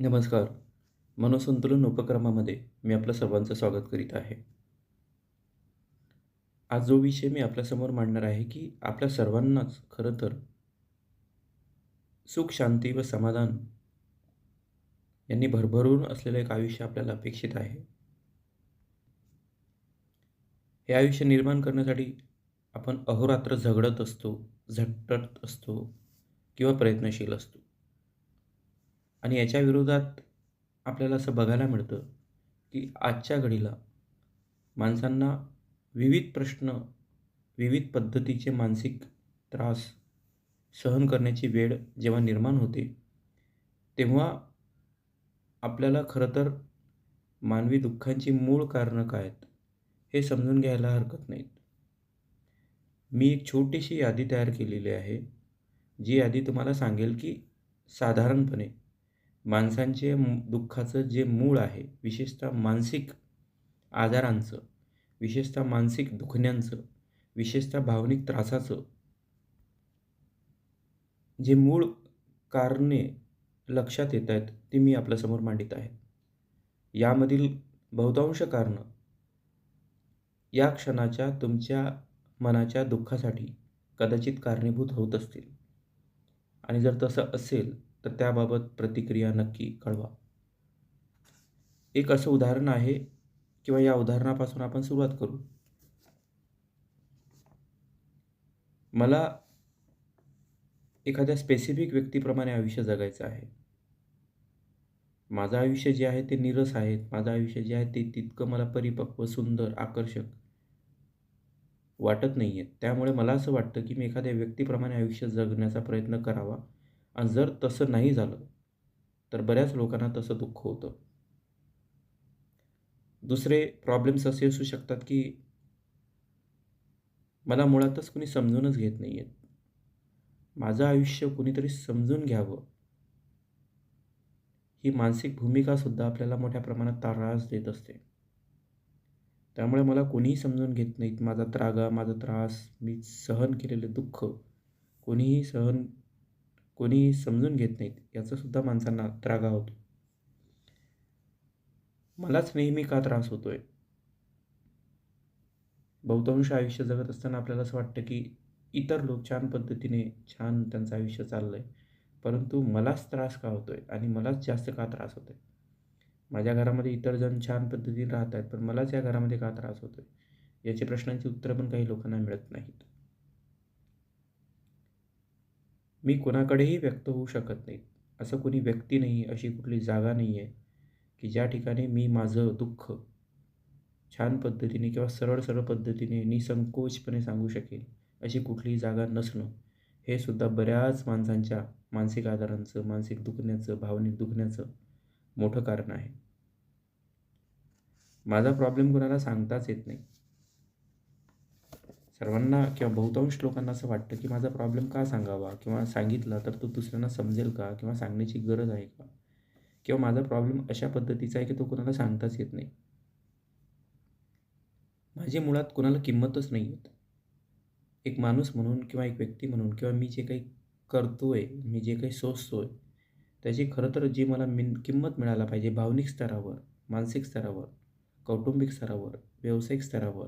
नमस्कार. मनोसंतुलन उपक्रमामध्ये मी आपलं सर्वांचं स्वागत करीत आहे. आज जो विषय मी आपल्यासमोर मांडणार आहे की आपल्या सर्वांनाच खरं तर सुख शांती व समाधान यांनी भरभरून असलेलं एक आयुष्य आपल्याला अपेक्षित आहे. हे आयुष्य निर्माण करण्यासाठी आपण अहोरात्र झगडत असतो झटत असतो किंवा प्रयत्नशील असतो. आणि याच्या विरोधात आपल्याला असं बघायला मिळतं की आजच्या घडीला माणसांना विविध प्रश्न विविध पद्धतीचे मानसिक त्रास सहन करण्याची वेळ जेव्हा निर्माण होते तेव्हा आपल्याला खरं तर मानवी दुःखांची मूळ कारणं काय आहेत हे समजून घ्यायला हरकत नाहीत. मी एक छोटीशी यादी तयार केलेली आहे जी यादी तुम्हाला सांगेल की साधारणपणे माणसांचे दुःखाचं जे मूळ आहे विशेषतः मानसिक आजारांचं विशेषतः मानसिक दुखण्यांचं विशेषतः भावनिक त्रासाचं जे मूळ कारणे लक्षात येत आहेत ती मी आपल्यासमोर मांडित आहे. यामधील बहुतांश कारणं या क्षणाच्या तुमच्या मनाच्या दुःखासाठी कदाचित कारणीभूत होत असतील. आणि जर तसं असेल तर त्याबाबत प्रतिक्रिया नक्की कळवा. एक असं उदाहरण आहे किंवा या उदाहरणापासून आपण सुरुवात करू. मला एखाद्या स्पेसिफिक व्यक्तीप्रमाणे आयुष्य जगायचं आहे. माझं आयुष्य जे आहे ते निरस आहे. माझं आयुष्य जे आहे ते तितकं मला परिपक्व सुंदर आकर्षक वाटत नाही आहे त्यामुळे मला असं वाटतं की मी एखाद्या व्यक्तीप्रमाणे आयुष्य जगण्याचा प्रयत्न करावा. आणि जर तसं नाही झालं तर बऱ्याच लोकांना तसं दुःख होतं. दुसरे प्रॉब्लेम्स असे असू शकतात की मला मुळातच कुणी समजूनच घेत नाही आहेत माझं आयुष्य कुणीतरी समजून घ्यावं. ही मानसिक भूमिकासुद्धा आपल्याला मोठ्या प्रमाणात त्रास देत असते. त्यामुळे मला कोणीही समजून घेत नाहीत. माझा त्रागा माझा त्रास मी सहन केलेले दुःख कोणीही सहन कोणीही समजून घेत नाहीत याचासुद्धा माणसांना त्रागा होतो. मलाच नेहमी का त्रास होतो आहे बहुतांश आयुष्य जगत असताना आपल्याला असं वाटतं की इतर लोक छान पद्धतीने छान त्यांचं आयुष्य चाललं आहे परंतु मलाच त्रास का होतो आहे आणि मलाच जास्त का त्रास होतो आहे माझ्या घरामध्ये इतर जण छान पद्धतीने राहत आहेत पण मलाच या घरामध्ये का त्रास होतो आहे याचे प्रश्नांची उत्तरं पण काही लोकांना मिळत नाहीत. मी कुणाकडेही व्यक्त होऊ शकत नाही. असं कोणी व्यक्ती नाही अशी कुठली जागा नाही आहे की ज्या ठिकाणी मी माझं दुःख छान पद्धतीने किंवा सरळ सरळ पद्धतीने निसंकोचपणे सांगू शकेल अशी कुठलीही जागा नसणं हे सुद्धा बऱ्याच माणसांच्या मानसिक आजारांचं मानसिक दुखण्याचं भावनिक दुखण्याचं मोठं कारण आहे. माझा प्रॉब्लेम कुणाला सांगताच येत नाही. सर्वांना किंवा बहुतांश लोकांना असं वाटतं की माझा प्रॉब्लेम का सांगावा? किंवा सांगितला तर तो दुसऱ्यांना समजेल का? किंवा सांगण्याची गरज आहे का? किंवा माझा प्रॉब्लेम अशा पद्धतीचा आहे की तो कुणाला सांगताच येत नाही. माझी मुळात कोणाला किंमतच नाही येत. एक माणूस म्हणून किंवा एक व्यक्ती म्हणून किंवा मी जे काही करतो आहे मी जे काही सोचतो आहे त्याची खरं तर जी मला मिन किंमत मिळायला पाहिजे भावनिक स्तरावर मानसिक स्तरावर कौटुंबिक स्तरावर व्यावसायिक स्तरावर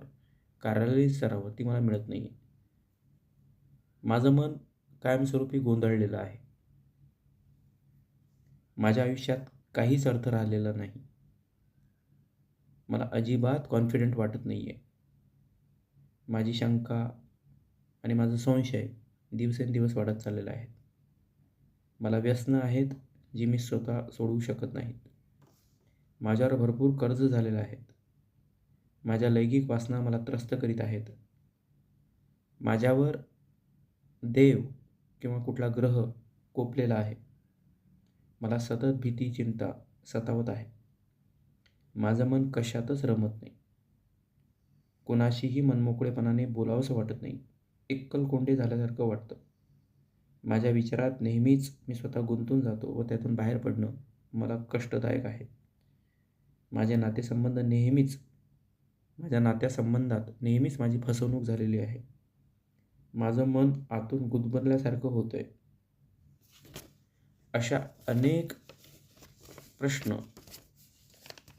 कार्यालयीन स्तरावर ती मला मिळत नाही आहे माझं मन कायमस्वरूपी गोंधळलेलं आहे. माझ्या आयुष्यात काहीच अर्थ राहिलेला नाही. मला अजिबात कॉन्फिडंट वाटत नाही आहे माझी शंका आणि माझं संशय दिवसेंदिवस वाढत चाललेला आहे. मला व्यसनं आहेत जी मी स्वतः सोडवू शकत नाहीत. माझ्यावर भरपूर कर्ज झालेलं आहेत माझ्या लैंगिक वासना मला त्रस्त करीत आहेत. माझ्यावर देव किंवा कुठला ग्रह कोपलेला आहे. मला सतत भीती चिंता सतावत आहे. माझं मन कशातच रमत नाही. कोणाशीही मनमोकळेपणाने बोलावंसं वाटत नाही. एकल कोंडे झाल्यासारखं वाटतं. माझ्या विचारात नेहमीच मी स्वतः गुंतून जातो व त्यातून बाहेर पडणं मला कष्टदायक आहे. माझे नातेसंबंध नेहमीच माझ्या नात्यासंबंधात नेहमीच माझी फसवणूक झालेली आहे. माझं मन आतून गुदमरल्यासारखं होतं आहे अशा अनेक प्रश्न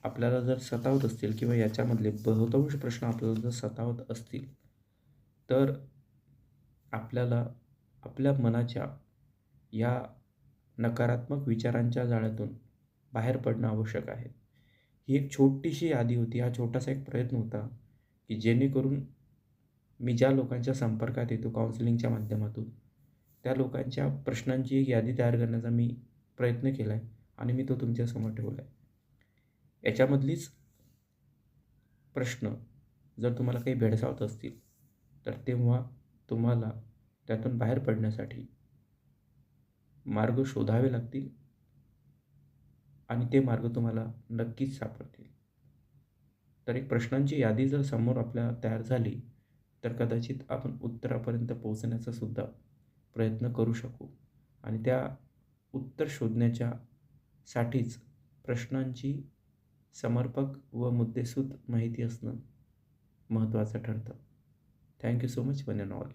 आपल्याला जर सतावत असतील किंवा याच्यामधले बहुतांश प्रश्न आपल्याला जर सतावत असतील तर आपल्याला आपल्या मनाच्या या नकारात्मक विचारांच्या जाळ्यातून बाहेर पडणं आवश्यक आहे. ही एक छोटीशी यादी होती हा छोटासा एक प्रयत्न होता की जेणेकरून मी ज्या लोकांच्या संपर्कात येतो काउन्सिलिंगच्या माध्यमातून त्या लोकांच्या प्रश्नांची एक यादी तयार करण्याचा मी प्रयत्न केला आहे आणि मी तो तुमच्यासमोर ठेवला आहे याच्यामधलीच प्रश्न जर तुम्हाला काही भेडसावत असतील तर तेव्हा तुम्हाला त्यातून बाहेर पडण्यासाठी मार्ग शोधावे लागतील आणि ते मार्ग तुम्हाला नक्कीच सापडतील. तर एक प्रश्नांची यादी जर समोर आपल्या तयार झाली तर कदाचित आपण उत्तरापर्यंत पोहोचण्याचा सुद्धा प्रयत्न करू शकू. आणि त्या उत्तर शोधण्याच्या साठीच प्रश्नांची समर्पक व मुद्देसूद माहिती असणं महत्त्वाचं ठरतं. Thank you so much one and all